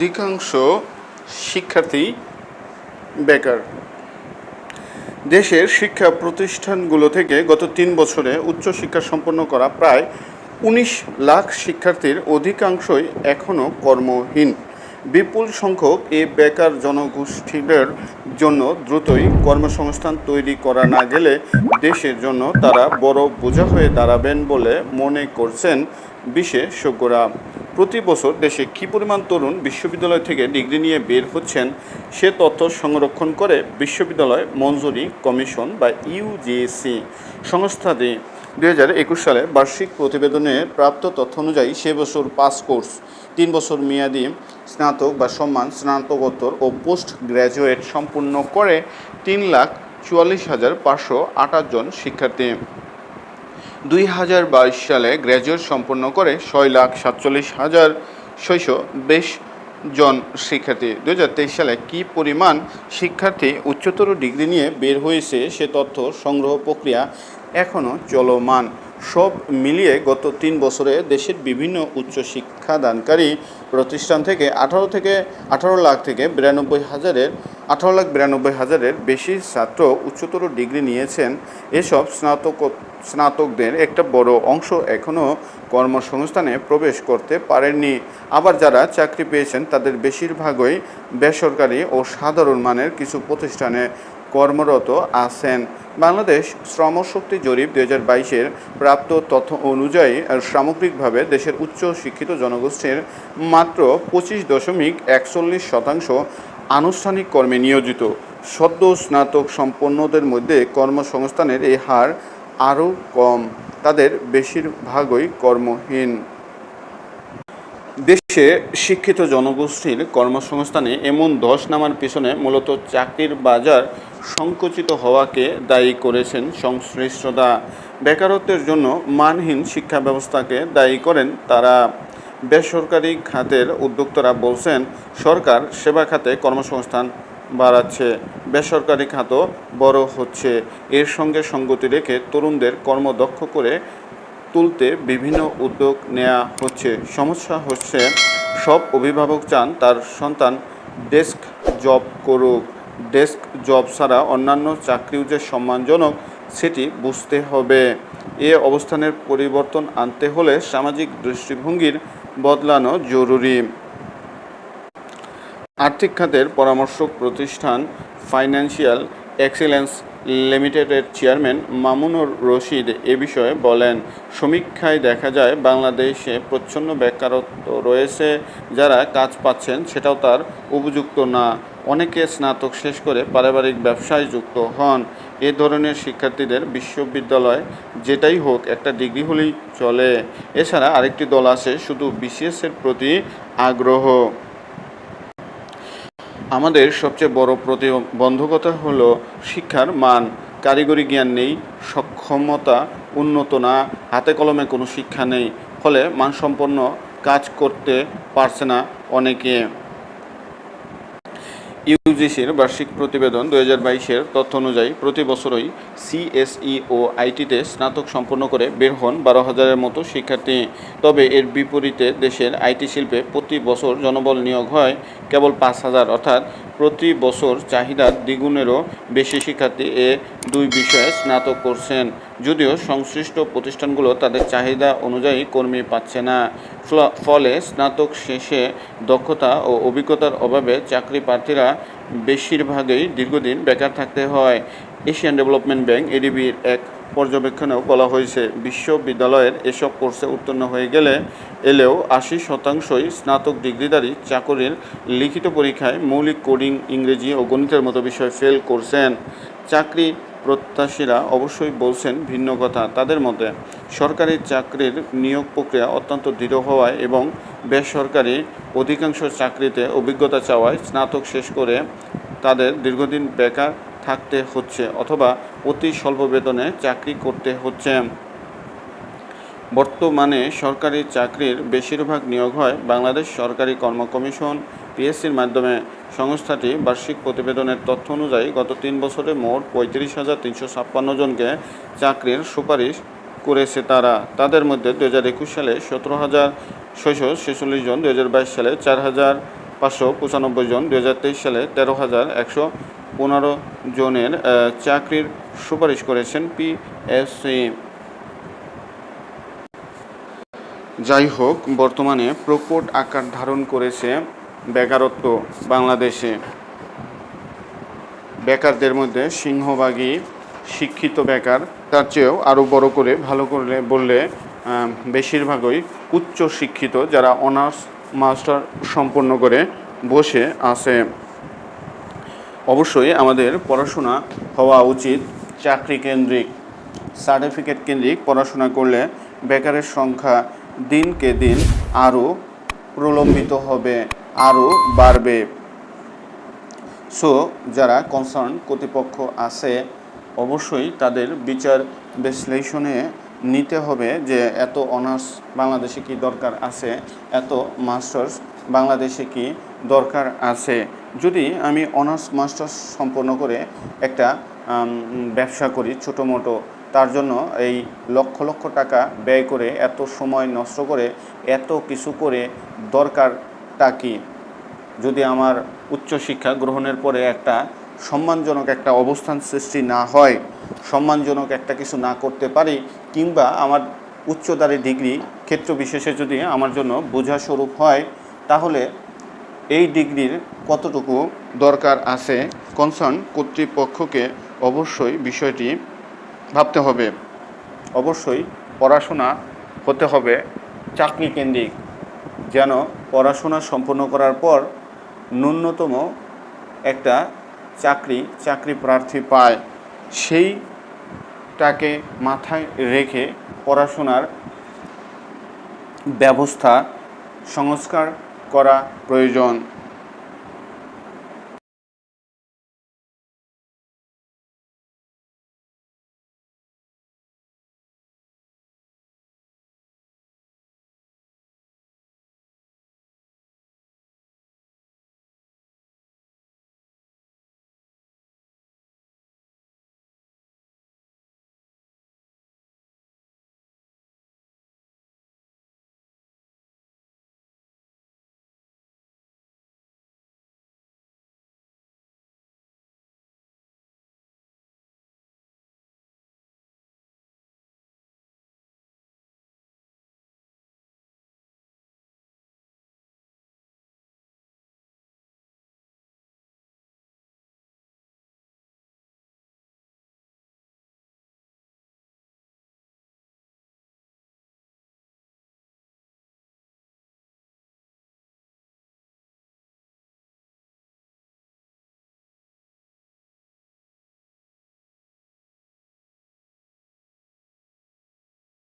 অধিকাংশ শিক্ষার্থী বেকার। দেশের শিক্ষা প্রতিষ্ঠানগুলো থেকে গত তিন বছরে উচ্চশিক্ষা সম্পন্ন করা প্রায় উনিশ লাখ শিক্ষার্থীর অধিকাংশই এখনও কর্মহীন। বিপুল সংখ্যক এ বেকার জনগোষ্ঠীদের জন্য দ্রুতই কর্মসংস্থান তৈরি করা না গেলে দেশের জন্য তারা বড় বোঝা হয়ে দাঁড়াবেন বলে মনে করছেন বিশেষজ্ঞরা। প্রতি বছর দেশে কী পরিমাণ তরুণ বিশ্ববিদ্যালয় থেকে ডিগ্রি নিয়ে বের হচ্ছেন, সে তথ্য সংরক্ষণ করে বিশ্ববিদ্যালয় মঞ্জুরি কমিশন বা ইউজিসি সংস্থাটি দুই হাজার একুশ সালে বার্ষিক প্রতিবেদনে প্রাপ্ত তথ্য অনুযায়ী সে বছর পাস কোর্স, তিন বছর মেয়াদি, স্নাতক বা সম্মান স্নাতকোত্তর ও পোস্ট গ্র্যাজুয়েট সম্পূর্ণ করে তিন লাখ চুয়াল্লিশ হাজার পাঁচশো আঠাশ জন শিক্ষার্থী। দুই হাজার বাইশ সালে গ্র্যাজুয়েট সম্পন্ন করে ছয় লাখ সাতচল্লিশ হাজার ছয়শো বিশ জন শিক্ষার্থী। দু সালে কি পরিমাণ শিক্ষার্থী উচ্চতর ডিগ্রি নিয়ে বের হয়েছে সে তথ্য সংগ্রহ প্রক্রিয়া এখনও চলমান। সব মিলিয়ে গত তিন বছরে দেশের বিভিন্ন উচ্চ শিক্ষাদানকারী প্রতিষ্ঠান থেকে আঠারো থেকে আঠারো লাখ থেকে বিরানব্বই হাজারের আঠারো লাখ বিরানব্বই হাজারের বেশি ছাত্র উচ্চতর ডিগ্রি নিয়েছেন। এসব স্নাতক স্নাতকদের একটা বড় অংশ এখনও কর্মসংস্থানে প্রবেশ করতে পারেননি। আবার যারা চাকরি পেয়েছেন, তাদের বেশিরভাগই বেসরকারি ও সাধারণ মানের কিছু প্রতিষ্ঠানে কর্মরত আছেন। বাংলাদেশ শ্রমশক্তি জরিপ দুই হাজার বাইশের প্রাপ্ত তথ্য অনুযায়ী, সামগ্রিকভাবে দেশের উচ্চ শিক্ষিত জনগোষ্ঠীর মাত্র পঁচিশ দশমিক একচল্লিশ শতাংশ আনুষ্ঠানিক কর্মে নিয়োজিত। সদ্য স্নাতক সম্পন্নদের মধ্যে কর্মসংস্থানের এই হার আরও কম। তাদের বেশিরভাগই কর্মহীন। দেশে শিক্ষিত জনগোষ্ঠীর কর্মসংস্থানে এমন ধস নামার পিছনে মূলত চাকরির বাজার সংকুচিত হওয়াকে দায়ী করেছেন সংশ্লিষ্টতা বেকারত্বের জন্য মানহীন শিক্ষা ব্যবস্থাকে দায়ী করেন তারা। বেসরকারি খাতের উদ্যোক্তারা বলছেন, সরকার সেবা খাতে কর্মসংস্থান বাড়াচ্ছে, বেসরকারি খাতও বড় হচ্ছে। এর সঙ্গে সঙ্গতি রেখে তরুণদের কর্মদক্ষ করে তুলতে বিভিন্ন উদ্যোগ নেওয়া হচ্ছে। সমস্যা হচ্ছে, সব অভিভাবক চান তার সন্তান ডেস্ক জব করুক। ডেস্ক জব ছাড়া অন্যান্য চাকরিও যে সম্মানজনক, সেটি বুঝতে হবে। এ অবস্থানের পরিবর্তন আনতে হলে সামাজিক দৃষ্টিভঙ্গির বদলানো জরুরি। আর্থিক খাতের পরামর্শক প্রতিষ্ঠান ফাইন্যান্সিয়াল এক্সেলেন্স লিমিটেডের চেয়ারম্যান মামুনুর রশিদ এ বিষয়ে বলেন, সমীক্ষায় দেখা যায় বাংলাদেশে প্রচ্ছন্ন বেকারত্ব রয়েছে, যারা কাজ পাচ্ছেন সেটাও তার উপযুক্ত না। অনেকে স্নাতক শেষ করে পারিবারিক ব্যবসায় যুক্ত হন। এ ধরনের শিক্ষার্থীদের বিশ্ববিদ্যালয় যেটাই হোক একটা ডিগ্রি হলেই চলে। এছাড়া আরেকটি দল আছে, শুধু বিসিএসের প্রতি আগ্রহ। আমাদের সবচেয়ে বড় প্রতিবন্ধকতা হলো শিক্ষার মান। কারিগরি জ্ঞান নেই, সক্ষমতা উন্নত না, হাতে কলমে কোনো শিক্ষা নেই। ফলে মানসম্পন্ন কাজ করতে পারছে না অনেকে। ইউজিসির বার্ষিক প্রতিবেদন দু হাজার বাইশের তথ্য অনুযায়ী প্রতি বছরই সিএসই ও আইটিতে স্নাতক সম্পন্ন করে বের হন বারো হাজারের মতো শিক্ষার্থী। তবে এর বিপরীতে দেশের আইটি শিল্পে প্রতি বছর জনবল নিয়োগ হয় কেবল পাঁচ হাজার, অর্থাৎ প্রতি বছর চাহিদার দ্বিগুণেরও বেশি শিক্ষার্থী এ দুই বিষয়ে স্নাতক করছেন। যদিও সংশ্লিষ্ট প্রতিষ্ঠানগুলো তাদের চাহিদা অনুযায়ী কর্মী পাচ্ছে না। ফল- স্নাতক শেষে দক্ষতা ও অভিজ্ঞতার অভাবে চাকরি প্রার্থীরা বেশিরভাগই দীর্ঘদিন বেকার থাকতে হয়। এশিয়ান ডেভেলপমেন্ট ব্যাংক, এডিবির এক পর্যবেক্ষণেও বলা হয়েছে, বিশ্ববিদ্যালয়ের এসব কোর্সে উত্তীর্ণ হয়ে গেলে এলেও আশি শতাংশই স্নাতক ডিগ্রিধারী চাকরির লিখিত পরীক্ষায় মৌলিক কোডিং, ইংরেজি ও গণিতের মতো বিষয় ফেল করছেন। চাকরি প্রত্যাশীরা অবশ্যই বলছেন ভিন্ন কথা। তাদের মতে, সরকারি চাকরির নিয়োগ প্রক্রিয়া অত্যন্ত দৃঢ় হওয়ায় এবং বেসরকারি অধিকাংশ চাকরিতে অভিজ্ঞতা চাওয়ায় স্নাতক শেষ করে তাদের দীর্ঘদিন বেকার থাকতে হচ্ছে অথবা অতি স্বল্প বেতনে চাকরি করতে হচ্ছে। বর্তমানে সরকারি চাকরির বেশিরভাগ নিয়োগ হয় বাংলাদেশ সরকারি কর্ম কমিশন পিএসসির মাধ্যমে সংস্থাটি বার্ষিক প্রতিবেদনের তথ্য অনুযায়ী গত তিন বছরে মোট পঁয়ত্রিশ হাজার তিনশো ছাপ্পান্ন জনকে চাকরির সুপারিশ করেছে তারা। তাদের মধ্যে দু হাজার একুশ সালে সতেরো হাজার ছয়শো ছেচল্লিশ জন দু হাজার বাইশ সালে চার হাজার পাঁচশো পঁচানব্বই জন দু হাজার তেইশ সালে তেরো হাজার একশো পনেরো জনের চাকরির সুপারিশ করেছেন পিএসসি যাই হোক, বর্তমানে প্রকট আকার ধারণ করেছে বেকারত্ব বাংলাদেশে বেকারদের মধ্যে সিংহভাগই শিক্ষিত বেকার। তার চেয়েও আরও বড় করে, ভালো করে বললে বেশিরভাগই উচ্চ শিক্ষিত যারা অনার্স, মাস্টার সম্পন্ন করে বসে আছে। অবশ্যই আমাদের পড়াশোনা হওয়া উচিত, চাকরি কেন্দ্রিক, সার্টিফিকেট কেন্দ্রিক পড়াশোনা করলে বেকারের সংখ্যা দিনকে দিন আরও প্রলম্বিত হবে। আরও বাড়বে। সো, যারা কনসার্ন কর্তৃপক্ষ আছে, অবশ্যই তাদের বিচার বিশ্লেষণে নিতে হবে যে এত অনার্স বাংলাদেশে কি দরকার আছে, এত মাস্টার্স বাংলাদেশে কি দরকার আছে। যদি আমি অনার্স মাস্টার্স সম্পন্ন করে একটা ব্যবসা করি ছোটো মোটো তার জন্য এই লক্ষ লক্ষ টাকা ব্যয় করে, এত সময় নষ্ট করে, এত কিছু করে দরকারটা কি যদি আমার উচ্চশিক্ষা গ্রহণের পরে একটা সম্মানজনক একটা অবস্থান সৃষ্টি না হয়, সম্মানজনক একটা কিছু না করতে পারি, কিংবা আমার উচ্চতারে ডিগ্রি ক্ষেত্র বিশেষে যদি আমার জন্য বোঝা স্বরূপ হয়, তাহলে এই ডিগ্রির কতটুকু দরকার আছে? কনসার্ন কর্তৃপক্ষকে অবশ্যই বিষয়টি ভাবতে হবে। অবশ্যই পড়াশোনা হতে হবে চাকরি কেন্দ্রিক, যেন পড়াশোনা সম্পন্ন করার পর ন্যূনতম একটা চাকরি চাকরি প্রার্থী পায়। সেইটাকে মাথায় রেখে পড়াশোনার ব্যবস্থা, সংস্কার করা প্রয়োজন।